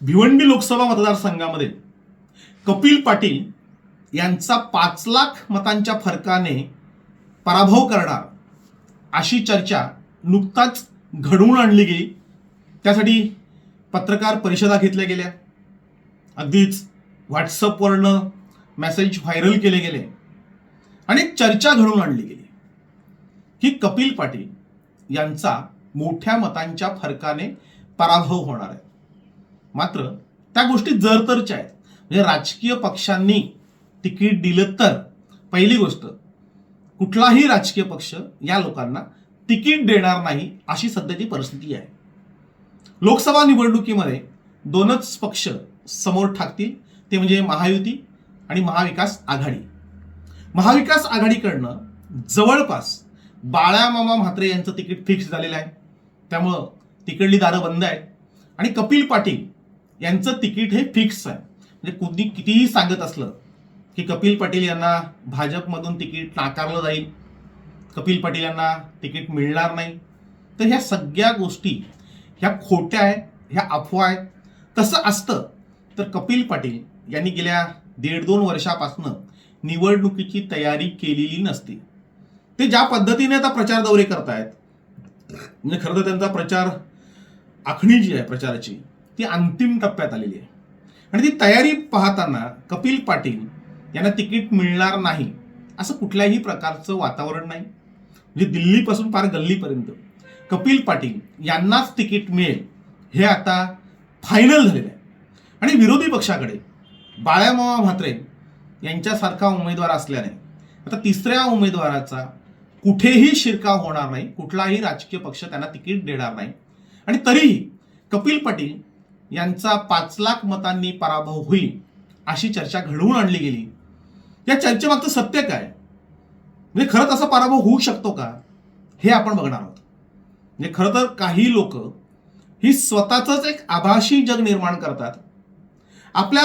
भिवंडी लोकसभा मतदारसंघामध्ये कपिल पाटील यांचा पाच लाख मतांच्या फरकाने पराभव करणार अशी चर्चा नुकताच घडवून आणली गेली. त्यासाठी पत्रकार परिषदा घेतल्या गेल्या. अगदीच व्हॉट्सअपवरनं मेसेज व्हायरल केले गेले. आणि चर्चा घडवून आणली गेली. की कपिल पाटील यांचा मोठ्या मतांच्या फरकाने पराभव होणार आहे. मात्र त्या गोष्टी जरतरच्या आहेत. म्हणजे राजकीय पक्षांनी तिकीट दिलं तर पहिली गोष्ट कुठलाही राजकीय पक्ष या लोकांना तिकीट देणार नाही अशी सध्याची परिस्थिती आहे. लोकसभा निवडणुकीमध्ये दोनच पक्ष समोर ठाकतील ते म्हणजे महायुती आणि महाविकास आघाडी. महाविकास आघाडीकडनं जवळपास बाळामामा म्हात्रे यांचं तिकीट फिक्स झालेलं आहे. त्यामुळं तिकडली दारं बंद आहेत. आणि कपिल पाटील यांचं तिकीट हे फिक्स आहे. म्हणजे कुणी कितीही सांगत असलं की कपिल पाटील यांना भाजपमधून तिकीट नाकारलं जाईल कपिल पाटील यांना तिकीट मिळणार नाही तर ह्या सगळ्या गोष्टी ह्या खोट्या आहेत ह्या अफवा आहेत. तसं असतं तर कपिल पाटील यांनी गेल्या दीड दोन वर्षापासून निवडणुकीची तयारी केलेली नसते. ते ज्या पद्धतीने आता प्रचार दौरे करतायत म्हणजे खरं तर त्यांचा प्रचार आखणी जी आहे प्रचाराची. ती अंतिम टप्प्यात आलेली आहे. आणि ती तयारी पाहताना कपिल पाटील यांना तिकीट मिळणार नाही असं कुठल्याही प्रकारचं वातावरण नाही. म्हणजे दिल्लीपासून पार गल्लीपर्यंत. कपिल पाटील यांनाच तिकीट मिळेल हे आता फायनल झालेलं आहे. आणि विरोधी पक्षाकडे बाळ्यामावा म्हात्रे यांच्यासारखा उमेदवार असल्याने आता तिसऱ्या उमेदवाराचा कुठेही शिरकाव होणार नाही कुठलाही राजकीय पक्ष त्यांना तिकीट देणार नाही. आणि तरीही कपिल पाटील यांचा पाच लाख मतांनी पराभव होईल अशी चर्चा घडवून आणली गेली. या चर्चेमागचं सत्य काय? म्हणजे खरं तसा पराभव होऊ शकतो का? हे आपण बघणार आहोत. म्हणजे खरं तर काही लोक ही स्वतःच एक आभासी जग निर्माण करतात. आपल्या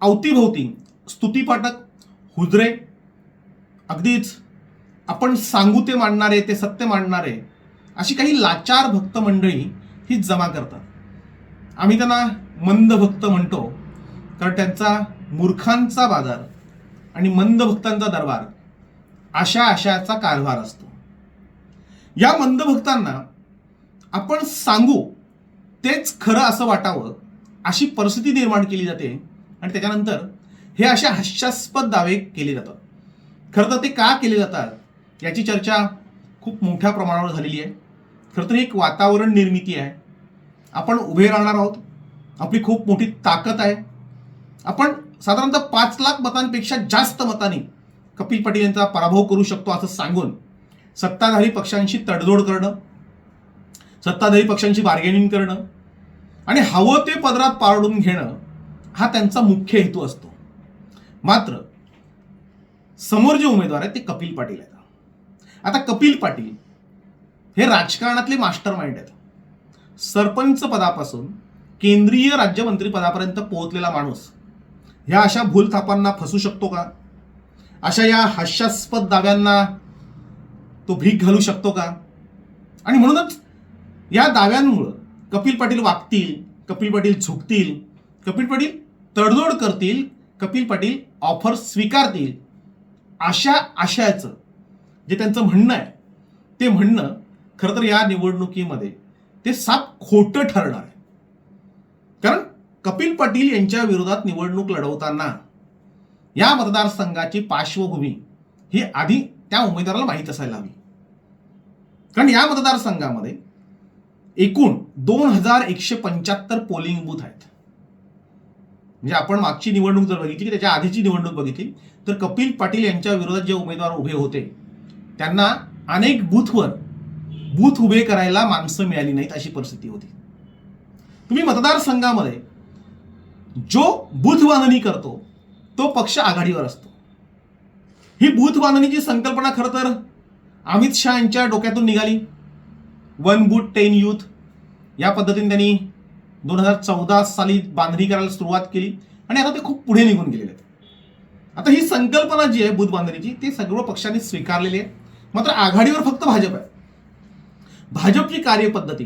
अवतीभोवती स्तुतीपाठक हुजरे अगदीच आपण सांगू ते मांडणारे ते सत्य मांडणारे अशी काही लाचार भक्त मंडळी ही जमा करतात. आम्ही त्यांना मंद भक्त म्हणतो. कारण त्यांचा मूर्खांचा बाजार आणि मंद भक्तांचा दरबार अशा आशयाचा कारभार असतो. या मंद भक्तांना आपण सांगू तेच खरं असं वाटावं अशी परिस्थिती निर्माण केली जाते आणि त्याच्यानंतर हे अशा हास्यास्पद दावे केले जातात. खरं तर ते का केले जातात याची चर्चा खूप मोठ्या प्रमाणावर झालेली आहे. खरं तर ही एक वातावरण निर्मिती आहे. आपण उभे राहणार आहोत. आपली खूप मोठी ताकद आहे. आपण साधारणतः पाच लाख मतांपेक्षा जास्त मतांनी कपिल पाटील यांचा पराभव करू शकतो असं सांगून सत्ताधारी पक्षांशी तडजोड करणं सत्ताधारी पक्षांशी बार्गेनिंग करणं आणि हवं ते पदरात पारडून घेणं हा त्यांचा मुख्य हेतू असतो. मात्र समोर जे उमेदवार आहेत ते कपिल पाटील आहेत. आता कपिल पाटील हे राजकारणातले मास्टर माइंड आहेत. सरपंच पदापासून केंद्रीय राज्यमंत्री पदापर्यंत पोहोचलेला माणूस. ह्या अशा भूलथापांना फसू शकतो का? अशा या हास्यास्पद दाव्यांना तो भीक घालू शकतो का? आणि म्हणूनच या दाव्यांमुळं कपिल पाटील वागतील कपिल पाटील झुकतील कपिल पाटील तडजोड करतील कपिल पाटील ऑफर स्वीकारतील अशा आशयाचं जे त्यांचं म्हणणं आहे ते म्हणणं खरं तर या निवडणुकीमध्ये ते साप खोटं ठरणार आहे. कारण कपिल पाटील यांच्या विरोधात निवडणूक लढवताना या मतदारसंघाची पार्श्वभूमी ही आधी त्या उमेदवाराला माहीत असायला हवी. कारण या मतदारसंघामध्ये एकूण दोन हजार एकशे पंच्याहत्तर पोलिंग बूथ आहेत. म्हणजे आपण मागची निवडणूक जर बघितली की त्याच्या आधीची निवडणूक बघितली तर कपिल पाटील यांच्या विरोधात जे उमेदवार उभे होते त्यांना अनेक बूथवर बूथ उभे करायला माणसं मिळाली नाहीत अशी परिस्थिती होती. तुम्ही मतदारसंघामध्ये जो बूथ बांधणी करतो तो पक्ष आघाडीवर असतो. ही बूथ बांधणीची संकल्पना खरं तर अमित शहा यांच्या डोक्यातून निघाली. वन बूथ टेन यूथ या पद्धतीने त्यांनी दोन हजार चौदा साली बांधणी करायला सुरुवात केली आणि आता ते खूप पुढे निघून गेलेले आहेत. आता ही संकल्पना जी आहे बूथ बांधणीची ती सर्व पक्षांनी स्वीकारलेली आहे. मात्र आघाडीवर फक्त भाजप आहे. भाजपची कार्यपद्धती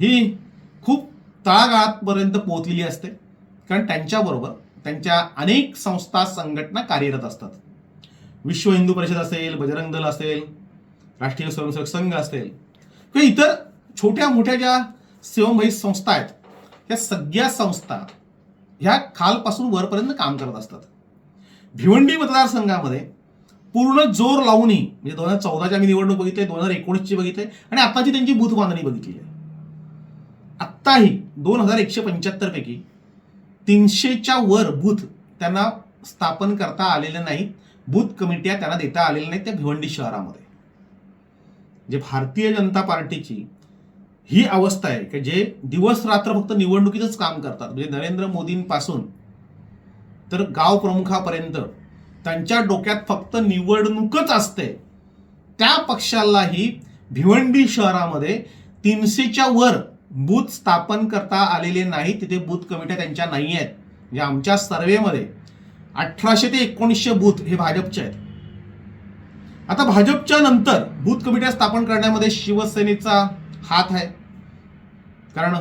ही खूप तळागाळापर्यंत पोहोचलेली असते. कारण त्यांच्याबरोबर त्यांच्या अनेक संस्था संघटना कार्यरत असतात. विश्व हिंदू परिषद असेल बजरंग दल असेल राष्ट्रीय स्वयंसेवक संघ असेल किंवा इतर छोट्या मोठ्या ज्या सेवाभावी संस्था आहेत त्या सगळ्या संस्था ह्या खालपासून वरपर्यंत काम करत असतात. भिवंडी मतदारसंघामध्ये पूर्ण जोर लावूनही म्हणजे दोन हजार चौदाची आम्ही निवडणूक बघितली दोन हजार एकोणीसची बघितली आणि आताची त्यांची बूथ बांधणी बघितली आहे. आत्ताही दोन हजार एकशे पंच्याहत्तरपैकी तीनशेच्या वर बूथ त्यांना स्थापन करता आलेले नाहीत बूथ कमिट्या त्यांना देता आलेल्या नाहीत त्या भिवंडी शहरामध्ये. जे भारतीय जनता पार्टीची ही अवस्था आहे की जे दिवस रात्र फक्त निवडणुकीचंच काम करतात. म्हणजे नरेंद्र मोदींपासून तर गाव प्रमुखापर्यंत त्यांच्या डोक्यात फक्त निवडणूकच असते. त्या पक्षालाही भिवंडी शहरामध्ये तीनशेच्या वर बूथ स्थापन करता आलेले नाही तिथे बूथ कमिट्या त्यांच्या नाही आहेत. म्हणजे आमच्या सर्वेमध्ये अठराशे ते एकोणीसशे बूथ हे भाजपचे आहेत. आता भाजपच्या नंतर बूथ कमिट्या स्थापन करण्यामध्ये शिवसेनेचा हात आहे. कारण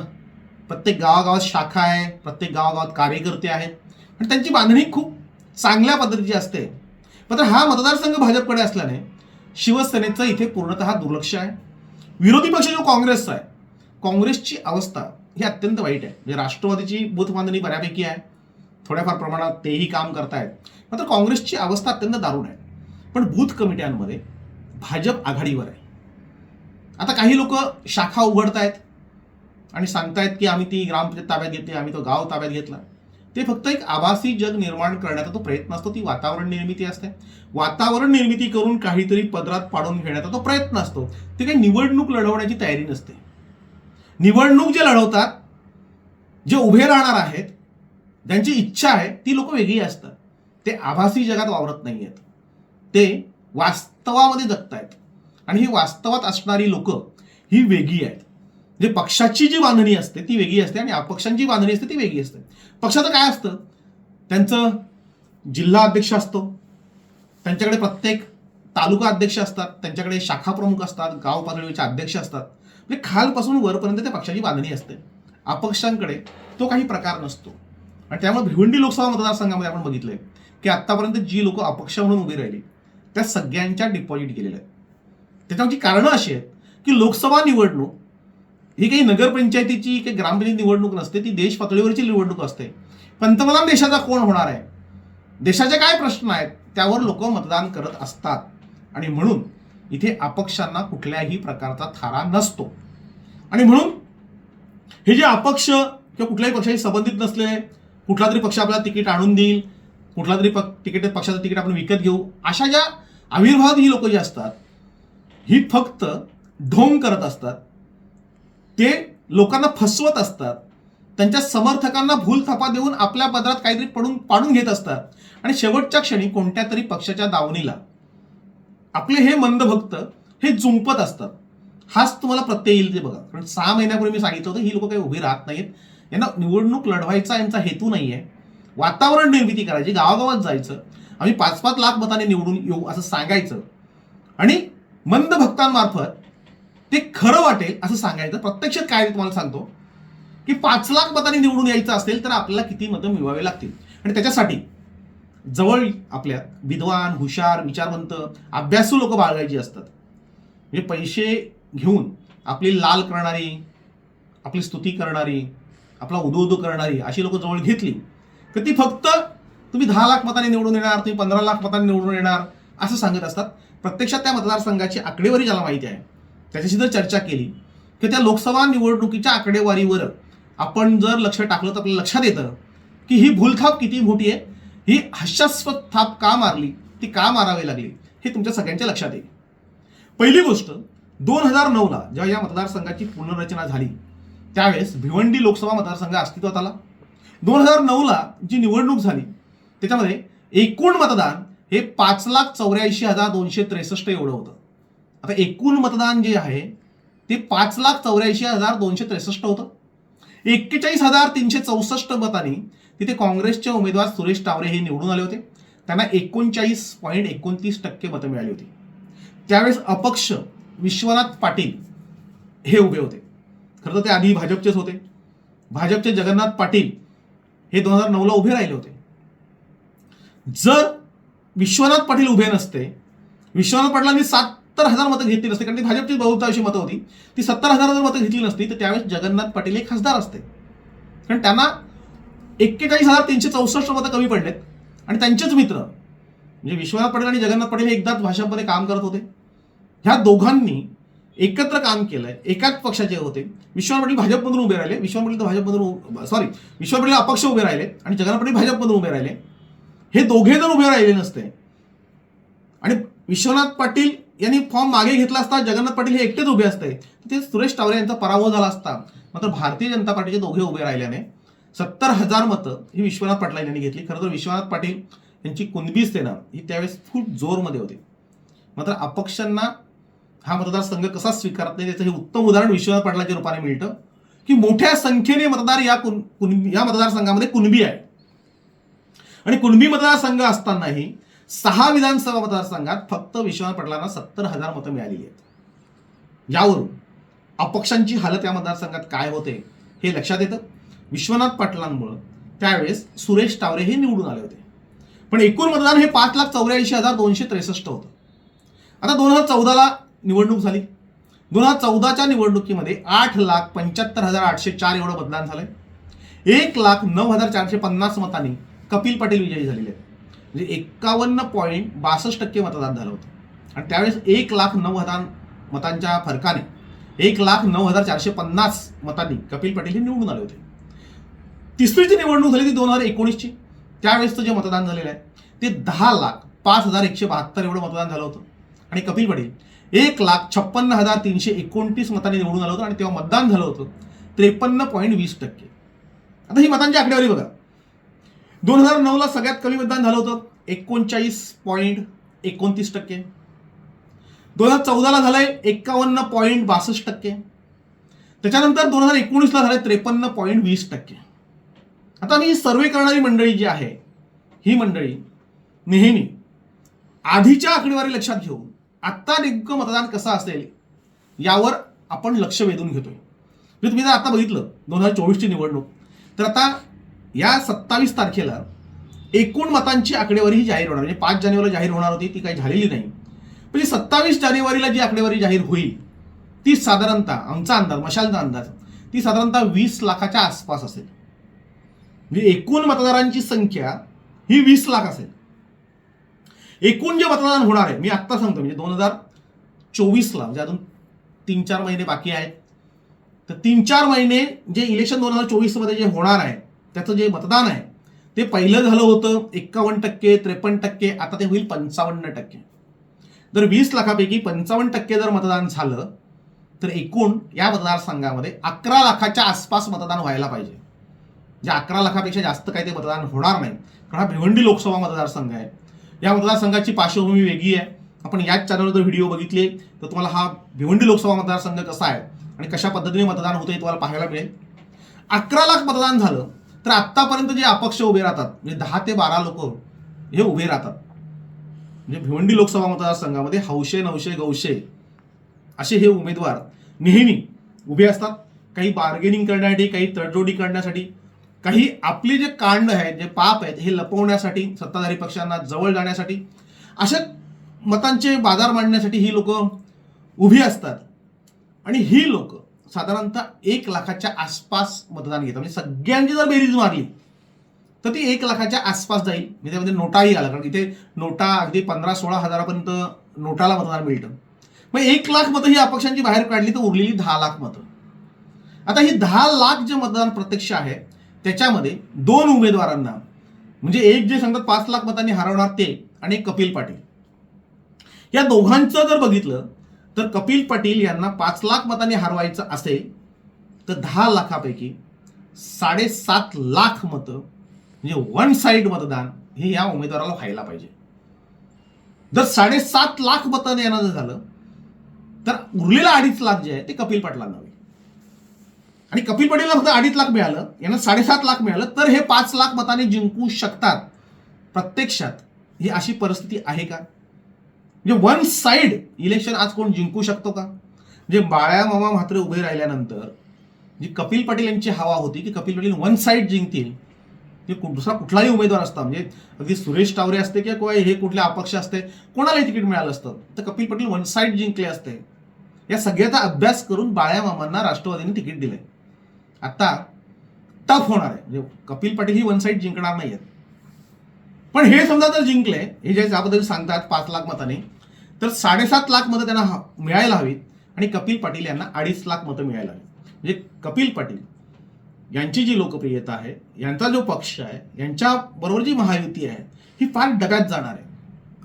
प्रत्येक गावागावात शाखा आहे प्रत्येक गावागावात कार्यकर्ते आहेत. आणि त्यांची बांधणी खूप चांगल्या पद्धतीची असते. मात्र हा मतदारसंघ भाजपकडे असल्याने शिवसेनेचं इथे पूर्णतः दुर्लक्ष आहे. विरोधी पक्ष जो काँग्रेसचा आहे काँग्रेसची अवस्था ही अत्यंत वाईट आहे. म्हणजे राष्ट्रवादीची बूथ बांधणी बऱ्यापैकी आहे. थोड्याफार प्रमाणात तेही काम करतायत. मात्र काँग्रेसची अवस्था अत्यंत दारुण आहे. पण बूथ कमिट्यांमध्ये भाजप आघाडीवर आहे. आता काही लोक शाखा उघडतायत आणि सांगतायत की आम्ही ती ग्रामपंचायत ताब्यात घेतली आम्ही तो गाव ताब्यात घेतला. ते फक्त एक आभासी जग निर्माण करण्याचा तो प्रयत्न असतो ती वातावरण निर्मिती असते. वातावरण निर्मिती करून काहीतरी पदरात पाडून घेण्याचा तो प्रयत्न असतो. ते काही निवडणूक लढवण्याची तयारी नसते. निवडणूक जे लढवतात जे उभे राहणार आहेत ज्यांची इच्छा आहे ती लोक वेगळी असतात. ते आभासी जगात वावरत नाही आहेत ते वास्तवामध्ये जगतायत. आणि ही वास्तवात असणारी लोक ही वेगळी आहेत. जे पक्षाची जी बांधणी असते ती वेगळी असते आणि अपक्षांची बांधणी असते ती वेगळी असते. पक्षाचं काय असतं? त्यांचं जिल्हा अध्यक्ष असतो. त्यांच्याकडे प्रत्येक तालुका अध्यक्ष असतात. त्यांच्याकडे शाखा प्रमुख असतात गाव पातळीचे अध्यक्ष असतात. म्हणजे खालपासून वरपर्यंत त्या पक्षाची बांधणी असते. अपक्षांकडे तो काही प्रकार नसतो. आणि त्यामुळे भिवंडी लोकसभा मतदारसंघामध्ये आपण बघितलंय की आत्तापर्यंत जी लोक अपक्ष म्हणून उभी राहिली त्या सगळ्यांच्या डिपॉझिट गेलेल्या आहेत. त्याच्यामागची कारणं अशी आहेत की लोकसभा निवडणूक ही काही नगरपंचायतीची काही ग्रामपंचायत निवडणूक नसते ती देश पातळीवरची निवडणूक असते. पंतप्रधान देशाचा कोण होणार आहे? देशाचे काय प्रश्न आहेत? त्यावर लोक मतदान करत असतात. आणि म्हणून इथे अपक्षांना कुठल्याही प्रकारचा थारा नसतो. आणि म्हणून हे जे अपक्ष किंवा कुठल्याही पक्षाशी संबंधित नसले कुठला तरी पक्ष आपल्याला तिकीट आणून देईल कुठला तरी पक्ष तिकीट पक्षाचं तिकीट आपण विकत घेऊ अशा ज्या आविर्भाव ही लोक जी असतात ही फक्त ढोंग करत असतात. ते लोकांना फसवत असतात. त्यांच्या समर्थकांना भूल थापा देऊन आपल्या पदरात काहीतरी पडून पाडून घेत असतात. आणि शेवटच्या क्षणी कोणत्या तरी पक्षाच्या दावणीला आपले हे मंदभक्त हे जुंपत असतात. हाच तुम्हाला प्रत्यय येईल ते बघा. कारण सहा महिन्यापूर्वी मी सांगितलं होतं ही लोक काही उभी राहत नाहीत. यांना निवडणूक लढवायचा यांचा हेतू नाही आहे वातावरण निर्मिती करायची गावागावात जायचं. आम्ही पाच पाच लाख मताने निवडून येऊ असं सांगायचं. आणि मंद भक्तांमार्फत ते खरं वाटेल असं सांगायचं. प्रत्यक्षात काय आहे तुम्हाला सांगतो की पाच लाख मतांनी निवडून यायचं असेल तर आपल्याला किती मतं मिळवावे लागतील? आणि त्याच्यासाठी जवळ आपल्या विद्वान हुशार विचारवंत अभ्यासू लोक बाळगायची असतात. म्हणजे पैसे घेऊन आपली लाल करणारी आपली स्तुती करणारी आपला उदो उदो करणारी अशी लोक जवळ घेतली तर ती फक्त तुम्ही दहा लाख मतांनी निवडून येणार तुम्ही पंधरा लाख मतांनी निवडून येणार असं सांगत असतात. प्रत्यक्षात त्या मतदारसंघाची आकडेवारी ज्याला माहिती आहे त्याच्याशी जर चर्चा केली की त्या लोकसभा निवडणुकीच्या आकडेवारीवर आपण जर लक्ष टाकलं तर आपल्याला लक्षात येतं की ही भूलथाप किती मोठी आहे ही हास्यास्पद थाप का मारली ती का मारावी लागली हे तुमच्या सगळ्यांच्या लक्षात येईल. पहिली गोष्ट दोन हजार नऊला जेव्हा या मतदारसंघाची पुनर्रचना झाली त्यावेळेस भिवंडी लोकसभा मतदारसंघ अस्तित्वात आला. दोन हजार नऊला जी निवडणूक झाली त्याच्यामध्ये एकूण मतदान हे पाच लाख चौऱ्याऐंशी हजार दोनशे त्रेसष्ट एवढं होतं. आता एकूण मतदान जे आहे ते पाच लाख चौऱ्याऐंशी हजार दोनशे त्रेसष्ट होतं. एक्केचाळीस हजार तीनशे चौसष्ट मतांनी तिथे काँग्रेसचे उमेदवार सुरेश टावरे हे निवडून आले होते. त्यांना एकोणचाळीस पॉईंट एकोणतीस टक्के मतं मिळाली होती. त्यावेळेस अपक्ष विश्वनाथ पाटील हे उभे होते. खरं तर ते आधी भाजपचेच होते. भाजपचे जगन्नाथ पाटील हे दोन हजार नऊला उभे राहिले होते. जर विश्वनाथ पाटील उभे नसते विश्वनाथ पाटलांनी सत्तर हजार मतं घेतली नसते. कारण ती भाजपची बहुतांशी मतं होती. ती सत्तर हजार जर मतं घेतली नसती तर त्यावेळेस जगन्नाथ पाटील हे खासदार असते. कारण त्यांना एक्केचाळीस हजार तीनशे चौसष्ट मतं कमी पडलेत. आणि त्यांचेच मित्र म्हणजे विश्वनाथ पाटील आणि जगन्नाथ पाटील हे एकदाच भाषामध्ये काम करत होते. ह्या दोघांनी एकत्र काम केलंय. एकाच पक्षाचे होते. विश्वनाथ पाटील भाजपमधून उभे राहिले. विश्वनाथ पाटील तर भाजपमधून सॉरी विश्वनाथ पाटील अपक्ष उभे राहिले. आणि जगन्नाथ पाटील भाजपमधून उभे राहिले. हे दोघे जर उभे राहिले नसते आणि विश्वनाथ पाटील यांनी फॉर्म मागे घेतला असता जगन्नाथ पाटील हे एकटेच उभे असते. ते सुरेश टावरे यांचा पराभव झाला असता. मात्र भारतीय जनता पार्टीचे दोघे उभे राहिल्याने सत्तर हजार मतं ही विश्वनाथ पाटील यांनी घेतली. खरं तर विश्वनाथ पाटील यांची कुणबी सेना ही त्यावेळेस खूप जोरमध्ये होती. मात्र अपक्षांना हा मतदारसंघ कसा स्वीकारत नाही त्याचं हे उत्तम उदाहरण विश्वनाथ पाटलाच्या रूपाने मिळतं की मोठ्या संख्येने मतदार या कुण कुणबी या मतदारसंघामध्ये कुणबी आहे. आणि कुणबी मतदारसंघ असतानाही सहा विधानसभा मतदारसंघात फक्त विश्वनाथ पाटलांना सत्तर हजार मतं मिळालेली आहेत. यावरून अपक्षांची हालत या मतदारसंघात काय होते हे लक्षात येतं. विश्वनाथ पाटलांमुळं त्यावेळेस सुरेश टावरे हे निवडून आले होते. पण एकूण मतदान हे पाच लाख चौऱ्याऐंशी हजार दोनशे त्रेसष्ट होतं. आता दोन हजार चौदाला निवडणूक झाली. दोन हजार चौदाच्या निवडणुकीमध्ये आठ लाख पंच्याहत्तर हजार आठशे चार एवढं मतदान झालंय. एक लाख नऊ हजार चारशे पन्नास मतांनी कपिल पाटील विजयी झालेले आहेत. म्हणजे एक्कावन्न पॉईंट बासष्ट टक्के मतदान झालं होतं. आणि त्यावेळेस एक लाख नऊ हजार मतांच्या फरकाने एक लाख नऊ हजार चारशे पन्नास मतांनी कपिल पटेल हे निवडून आले होते. तिसरी जी निवडणूक झाली ती दोन हजार एकोणीसची. त्यावेळेसचं जे मतदान झालेलं आहे ते दहा लाख पाच हजार एकशे बहात्तर एवढं मतदान झालं होतं. आणि कपिल पटेल एक लाख छप्पन्न हजार तीनशे एकोणतीस मतांनी निवडून आलं होतं आणि तेव्हा मतदान झालं होतं त्रेपन्न पॉईंट वीस टक्के. आता ही मतांची आकडेवारी बघा. दोन हजार नऊला सगळ्यात कमी मतदान झालं होतं. एकोणचाळीस पॉईंट एकोणतीस टक्के. दोन हजार चौदाला झालंय एक्कावन्न पॉईंट बासष्ट टक्के. त्याच्यानंतर दोन हजार एकोणीसला झालंय त्रेपन्न पॉईंट वीस टक्के. आता मी सर्वे करणारी मंडळी जी आहे ही मंडळी नेहमी आधीच्या आकडेवारी लक्षात घेऊन आत्ता नेमकं मतदान कसं असेल यावर आपण लक्ष वेधून घेतोय. म्हणजे तुम्ही जर आता बघितलं दोन हजार चोवीसची निवडणूक तर आता या सत्तावीस तारखेला एकूण मतांची आकडेवारी ही जाहीर होणार. म्हणजे पाच जानेवारीला जाहीर होणार होती ती काही झालेली नाही. म्हणजे सत्तावीस जानेवारीला जी आकडेवारी जाहीर होईल ती साधारणतः आमचा अंदाज मशालचा अंदाज ती साधारणतः वीस लाखाच्या आसपास असेल. म्हणजे एकूण मतदारांची संख्या ही वीस लाख असेल. एकूण जे मतदान होणार आहे मी आत्ता सांगतो म्हणजे दोन हजार चोवीसला म्हणजे अजून तीन चार महिने बाकी आहेत. तर तीन चार महिने जे इलेक्शन दोन हजार चोवीसमध्ये जे होणार आहे त्याचं जे मतदान आहे ते पहिलं झालं होतं एक्कावन्न टक्के त्रेपन्न टक्के आता ते होईल पंचावन्न टक्के. जर वीस लाखापैकी पंचावन्न टक्के जर मतदान झालं तर एकूण या मतदारसंघामध्ये अकरा लाखाच्या आसपास मतदान व्हायला पाहिजे. जे अकरा लाखापेक्षा जास्त काही ते मतदान होणार नाही. कारण हा भिवंडी लोकसभा मतदारसंघ आहे. या मतदारसंघाची पार्श्वभूमी वेगळी आहे. आपण याच चॅनलवर जर व्हिडिओ बघितले तर तुम्हाला हा भिवंडी लोकसभा मतदारसंघ कसा आहे आणि कशा पद्धतीने मतदान होतं हे तुम्हाला पाहायला मिळेल. अकरा लाख मतदान झालं तर आत्तापर्यंत जे अपक्ष उभे राहतात म्हणजे दहा ते बारा लोक हे उभे राहतात. म्हणजे भिवंडी लोकसभा मतदारसंघामध्ये हौशे नवशे गौशे असे हे उमेदवार नेहमी उभे असतात. काही बार्गेनिंग करण्यासाठी काही तडजोडी करण्यासाठी काही आपले जे कांड आहेत जे पाप आहेत हे लपवण्यासाठी सत्ताधारी पक्षांना जवळ जाण्यासाठी अशा मतांचे बाजार मांडण्यासाठी ही लोक उभी असतात. आणि ही लोक साधारणतः एक लाखाच्या आसपास मतदान घेतात. म्हणजे सगळ्यांची जर बेरीज मारली तर ती एक लाखाच्या आसपास जाईल. म्हणजे त्यामध्ये नोटाही आला. कारण इथे नोटा अगदी पंधरा सोळा हजारापर्यंत नोटाला मतदान मिळतं. मग एक लाख मतं ही अपक्षांची बाहेर काढली तर उरलेली दहा लाख मतं. आता ही दहा लाख जे मतदान प्रत्यक्ष आहे त्याच्यामध्ये दोन उमेदवारांना म्हणजे एक जे सांगतात पाच लाख मतांनी हरवणार ते आणि एक कपिल पाटील. या दोघांचं जर बघितलं तर कपिल पाटील यांना पाच लाख मतांनी हरवायचं असेल तर दहा लाखापैकी साडेसात लाख मतं म्हणजे वन साईड मतदान हे या उमेदवाराला व्हायला पाहिजे. जर साडेसात लाख मतं येणारं झालं तर उरलेलं अडीच लाख जे आहे ते कपिल पाटलांना होईल. आणि कपिल पाटीलला फक्त अडीच लाख मिळालं यांना साडेसात लाख मिळालं तर हे पाच लाख मताने जिंकू शकतात. प्रत्यक्षात ही अशी परिस्थिती आहे का? म्हणजे वन साईड इलेक्शन आज कोण जिंकू शकतो का? म्हणजे बाळ्या मामा मात्र उभे राहिल्यानंतर जी कपिल पाटील यांची हवा होती की कपिल पाटील वन साईड जिंकतील ते कु- दुसरा कुठलाही उमेदवार असता म्हणजे अगदी सुरेश टावरे असते किंवा हे कुठले अपक्ष असते कोणालाही तिकीट मिळालं असतं तर कपिल पाटील वन साईड जिंकले असते. या सगळ्याचा अभ्यास करून बाळ्या मामांना राष्ट्रवादीने तिकीट दिले आता टफ होणार आहे. म्हणजे कपिल पाटील ही वन साईड जिंकणार नाही आहेत पण हे समजा जर जिंकले हे जे ज्याबद्दल सांगतात पाच लाख मताने तर साडेसात लाख मतं त्यांना ह- मिळायला हवीत आणि कपिल पाटील यांना अडीच लाख मतं मिळायला हवीत. म्हणजे कपिल पाटील यांची जी लोकप्रियता आहे यांचा जो पक्ष आहे यांच्याबरोबर जी महायुती आहे ही फार डब्यात जाणार आहे.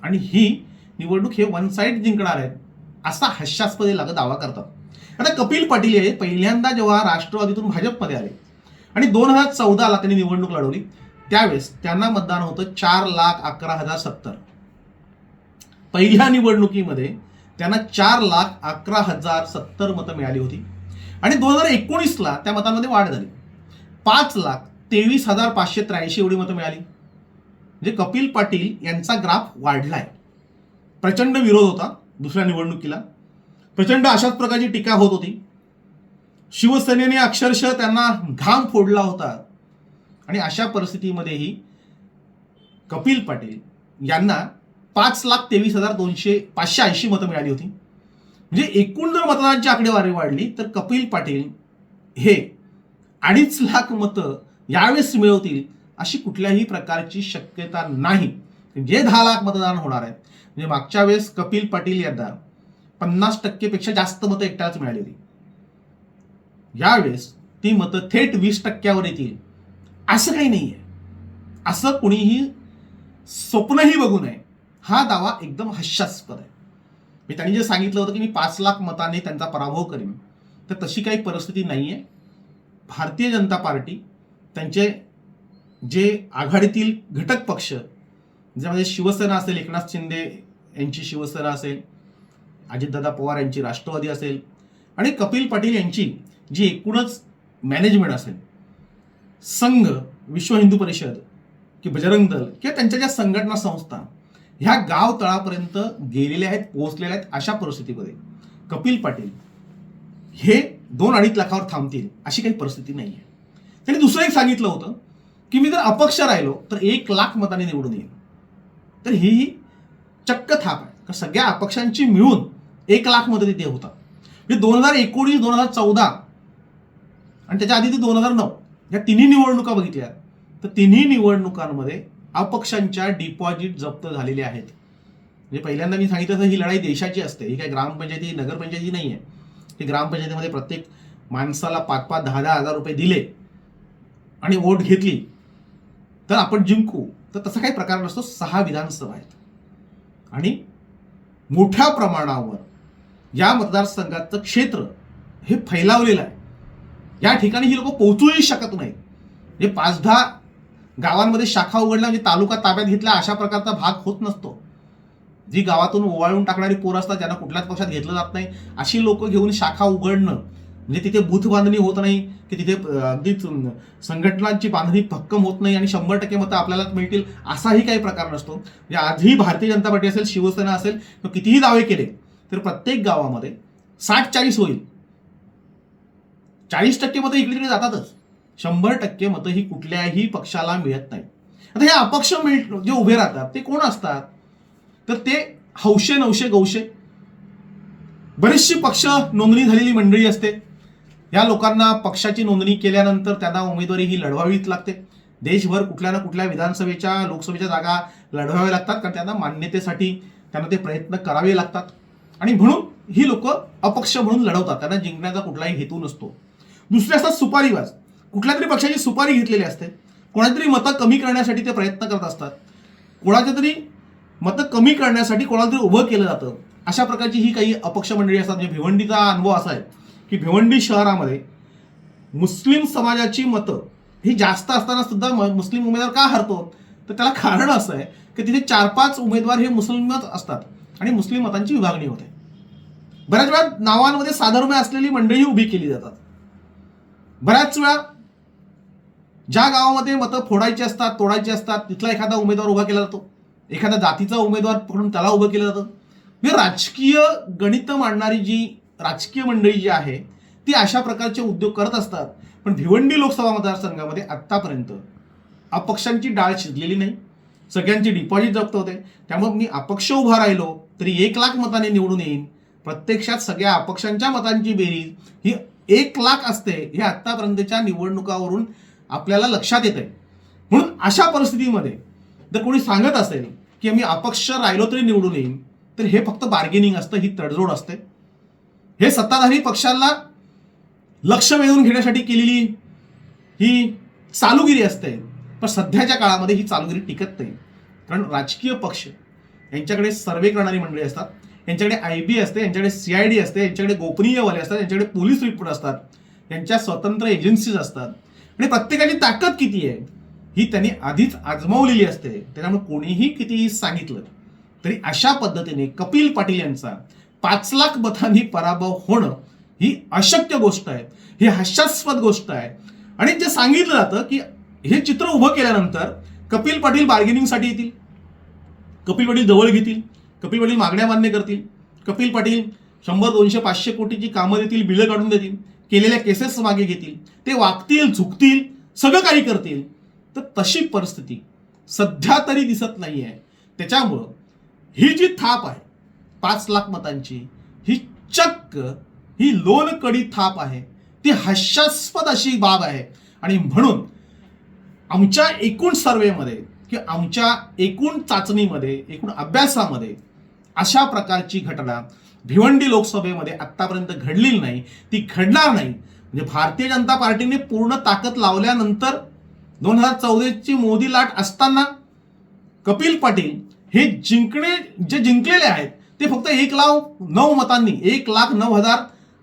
आणि ही निवडणूक हे वन साईड जिंकणार आहेत असा हास्यास्पद लागत दावा करतात. आता कपिल पाटील हे पहिल्यांदा जेव्हा राष्ट्रवादीतून भाजपमध्ये आले आणि दोन हजार चौदाला त्यांनी निवडणूक लढवली त्यावेळेस त्यांना मतदान होतं चार लाख अकरा हजार सत्तर. पहिल्या निवडणुकीमध्ये त्यांना चार लाख अकरा हजार सत्तर मतं मिळाली होती. आणि दोन हजार एकोणीसला त्या मतांमध्ये वाढ झाली. पाच लाख तेवीस हजार पाचशे त्र्याऐंशी एवढी मतं मिळाली. म्हणजे कपिल पाटील यांचा ग्राफ वाढलाय. प्रचंड विरोध होता दुसऱ्या निवडणुकीला. प्रचंड अशाच प्रकारची टीका होत होती. शिवसेनेने अक्षरशः त्यांना घाम फोडला होता. आणि अशा परिस्थितीमध्येही कपिल पाटील यांना पाच लाख तेवीस हजार दोनशे पाचशे ऐंशी मतं मिळाली होती. म्हणजे एकूण जर मतदानाची आकडेवारी वाढली तर कपिल पाटील हे अडीच लाख मतं यावेळेस मिळवतील अशी कुठल्याही प्रकारची शक्यता नाही. जे दहा लाख मतदान होणार आहे म्हणजे मागच्या वेळेस कपिल पाटील यांना पन्नास टक्केपेक्षा जास्त मतं एकट्याच मिळाली होती. यावेळेस ती मतं थेट वीस टक्क्यावर येतील. असं काही नाही आहे असं कुणीही स्वप्नही बघू नये. हा दावा एकदम हास्यास्पद आहे. मी त्यांनी जे सांगितलं होतं की मी पाच लाख मताने त्यांचा पराभव करेन तर तशी काही परिस्थिती नाही आहे भारतीय जनता पार्टी त्यांचे जे आघाडीतील घटक पक्ष ज्यामध्ये शिवसेना असेल एकनाथ शिंदे यांची शिवसेना असेल अजितदादा पवार यांची राष्ट्रवादी असेल आणि कपिल पाटील यांची जी एकूणच मॅनेजमेंट असेल संघ विश्व हिंदू परिषद की बजरंग दल किंवा त्यांच्या ज्या संघटना संस्था ह्या गाव तळापर्यंत गेलेल्या आहेत पोहोचलेल्या आहेत अशा परिस्थितीमध्ये. कपिल पाटील हे दोन अडीच लाखावर थांबतील अशी काही परिस्थिती नाही आहे त्यांनी दुसरं एक सांगितलं होतं की मी जर अपक्ष राहिलो तर एक लाख मताने निवडून येईल. तर ही चक्क थाप आहे. का सगळ्या अपक्षांची मिळून एक लाख मतं तिथे होतात. म्हणजे दोन हजार एकोणीस दोन हजार चौदा आणि त्याच्या आधी ते दोन हजार नऊ या तिन्ही निवडणुका बघितल्या. तर तिन्ही निवडणुकांमध्ये अपक्षांच्या डिपॉझिट जप्त झालेले आहेत. म्हणजे पहिल्यांदा मी सांगितलं तर ही लढाई देशाची असते. ही काय ग्रामपंचायती नगरपंचायती नाही आहे ही ग्रामपंचायतीमध्ये प्रत्येक माणसाला पाच पाच दहा दहा हजार रुपये दिले आणि वोट घेतली तर आपण जिंकू. तर तसा काही प्रकार नसतो. सहा विधानसभा आहेत. आणि मोठ्या प्रमाणावर या मतदारसंघाचं क्षेत्र हे फैलावलेलं आहे. या ठिकाणी ही लोक पोहोचूही शकत नाही हे म्हणजे पाच दहा गावांमध्ये शाखा उघडल्या म्हणजे तालुका ताब्यात घेतला अशा प्रकारचा भाग होत नसतो. जी गावातून ओवाळून टाकणारी पोर असतात ज्यांना कुठल्याच पक्षात घेतलं जात नाही अशी लोक घेऊन शाखा उघडणं म्हणजे तिथे बूथ बांधणी होत नाही की तिथे अगदी अगदीच संघटनांची बांधणी भक्कम होत नाही आणि शंभर टक्के मतं आपल्याला मिळतील असाही काही प्रकार नसतो. म्हणजे आजही भारतीय जनता पार्टी असेल शिवसेना असेल किंवा कितीही दावे केले तर प्रत्येक गावामध्ये साठ चाळीस होईल. चाळीस टक्के मतं इकडे तिकडे जातातच. शंभर टक्के मतं ही कुठल्याही पक्षाला मिळत नाही आता हे अपक्ष मिळ जे उभे राहतात ते कोण असतात? तर ते हौशे नवशे गौशे. बरीचशी पक्ष नोंदणी झालेली मंडळी असते. या लोकांना पक्षाची नोंदणी केल्यानंतर त्यांना उमेदवारी ही लढवावीच लागते. देशभर कुठल्या ना कुठल्या विधानसभेच्या लोकसभेच्या जागा लढवाव्या लागतात कारण त्यांना मान्यतेसाठी त्यांना ते प्रयत्न करावे लागतात. आणि म्हणून ही लोक अपक्ष म्हणून लढवतात. त्यांना जिंकण्याचा कुठलाही हेतू नसतो. दुसरे असतात सुपारीवाज. कुठल्या तरी पक्षाची सुपारी घेतलेली असते. कोणातरी मतं कमी करण्यासाठी ते प्रयत्न करत असतात. कोणाच्या तरी मतं कमी करण्यासाठी कोणाला तरी उभं केलं जातं. अशा प्रकारची ही काही अपक्ष मंडळी असतात. म्हणजे भिवंडीचा अनुभव असा आहे की भिवंडी शहरामध्ये मुस्लिम समाजाची मतं ही जास्त असताना सुद्धा म- मुस्लिम उमेदवार का हरतो? तर त्याला कारण असं आहे की तिथे चार पाच उमेदवार हे मुस्लिमच असतात आणि मुस्लिम मतांची विभागणी होते. बऱ्याच वेळा नावांमध्ये साधर्म्य असलेली मंडळी उभी केली जातात. बऱ्याच वेळा ज्या गावामध्ये मतं फोडायची असतात तोडायची असतात तिथला एखादा उमेदवार उभा केला जातो. एखाद्या जातीचा उमेदवार पकडून त्याला उभं केलं जातं. म्हणजे राजकीय गणित मांडणारी जी राजकीय मंडळी जी आहे ती अशा प्रकारचे उद्योग करत असतात. पण भिवंडी लोकसभा मतदारसंघामध्ये आत्तापर्यंत अपक्षांची डाळ शिजलेली नाही. सगळ्यांची डिपॉझिट जप्त होते. त्यामुळे मी अपक्ष उभा राहिलो तरी एक लाख मताने निवडून येईन. प्रत्यक्षात सगळ्या अपक्षांच्या मतांची बेरीज ही एक लाख असते हे आत्तापर्यंतच्या निवडणुकावरून आपल्याला लक्षात येत आहे म्हणून अशा परिस्थितीमध्ये जर कोणी सांगत असेल की आम्ही अपक्ष राहिलो तरी निवडून येईन तर हे फक्त बार्गेनिंग असतं ही तडजोड असते. हे सत्ताधारी पक्षाला लक्ष मिळवून घेण्यासाठी केलेली ही चालूगिरी असते. पण सध्याच्या काळामध्ये ही चालूगिरी टिकत नाही. कारण राजकीय पक्ष यांच्याकडे सर्वे करणारी मंडळी असतात यांच्याकडे आय बी असते यांच्याकडे सी आय डी असते यांच्याकडे गोपनीयवाले असतात यांच्याकडे पोलीस रिपोर्ट असतात यांच्या स्वतंत्र एजन्सीज असतात. आणि प्रत्येकाची ताकद किती आहे? ही त्यांनी आधीच आजमावलेली असते. त्याच्यामुळे कोणीही कितीही सांगितलं तरी अशा पद्धतीने कपिल पाटील यांचा पाच लाख मतांनी पराभव होणं ही अशक्य गोष्ट आहे. ही हास्यास्पद गोष्ट आहे. आणि जे सांगितलं जातं की हे चित्र उभं केल्यानंतर कपिल पाटील बार्गेनिंगसाठी येतील. कपिल पाटील जवळ घेतील. कपिल पाटील मागण्या मान्य करतील. कपिल पाटील शंभर दोनशे पाचशे कोटीची कामं देतील बिलं काढून देतील. केलेल्या केसेस मागे घेतील. ते वागतील झुकतील सगळं काही करतील. तर तशी परिस्थिती सध्या तरी दिसत नाही आहे त्याच्यामुळं ही जी थाप आहे पाच लाख मतांची ही चक्क ही लोणकडी थाप आहे. ती हास्यास्पद अशी बाब आहे. आणि म्हणून आमच्या एकूण सर्वेमध्ये किंवा आमच्या एकूण चाचणीमध्ये एकूण अभ्यासामध्ये अशा प्रकारची घटना भिवंडी लोकसभेमध्ये आत्तापर्यंत घडलेली नाही ती घडणार नाही. म्हणजे भारतीय जनता पार्टीने पूर्ण ताकद लावल्यानंतर दोन हजार चौदाची मोदी लाट असताना कपिल पाटील हे जिंकणे जे जिंकलेले आहेत ते फक्त एक लाख नऊ मतांनी एक लाख नऊ हजार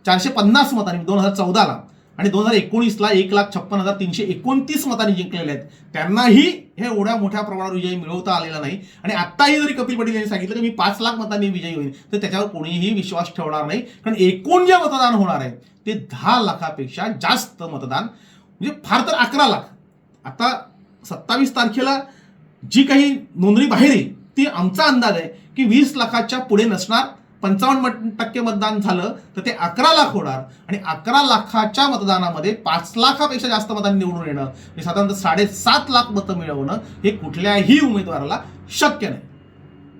चारशे पन्नास मतांनी दोन हजार चौदाला. आणि दोन हजार एकोणीसला एक लाख छप्पन हजार तीनशे एकोणतीस मतांनी जिंकलेले आहेत. त्यांनाही हे एवढ्या मोठ्या प्रमाणावर विजय मिळवता आलेला नाही. आणि आत्ताही जरी कपिल पटेल यांनी सांगितलं की मी पाच लाख मतांनी विजयी होईल तर त्याच्यावर कोणीही विश्वास ठेवणार नाही. कारण एकूण जे मतदान होणार आहे ते दहा लाखापेक्षा जास्त मतदान म्हणजे फार तर अकरा लाख. आता सत्तावीस तारखेला जी काही नोंदणी बाहेर येईल ती आमचा अंदाज आहे की वीस लाखाच्या पुढे नसणार. पंचावन्न टक्के मतदान झालं तर ते अकरा लाख होणार. आणि अकरा लाखाच्या मतदानामध्ये पाच लाखापेक्षा जास्त मतांनी निवडून येणं. म्हणजे साधारणतः साडेसात लाख मतं मिळवणं हे कुठल्याही उमेदवाराला शक्य नाही.